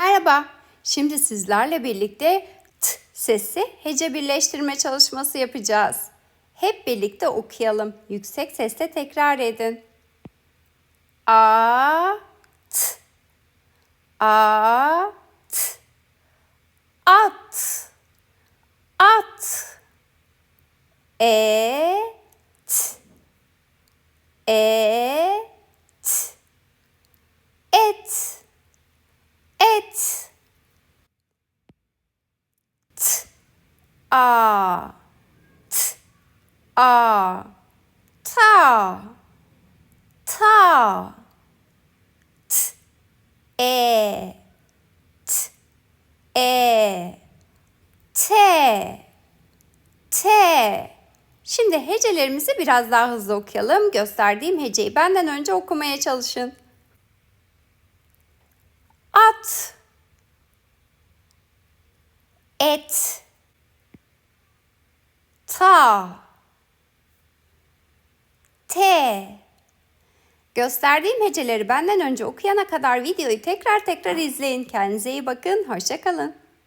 Merhaba. Şimdi sizlerle birlikte t sesi hece birleştirme çalışması yapacağız. Hep birlikte okuyalım. Yüksek sesle tekrar edin. A t A t At At E t E t Et et t a t a ta ta t e t e te te Şimdi hecelerimizi biraz daha hızlı okuyalım. Gösterdiğim heceyi benden önce okumaya çalışın. At et ta te Gösterdiğim heceleri benden önce okuyana kadar videoyu tekrar tekrar izleyin. Kendinize iyi bakın. Hoşçakalın.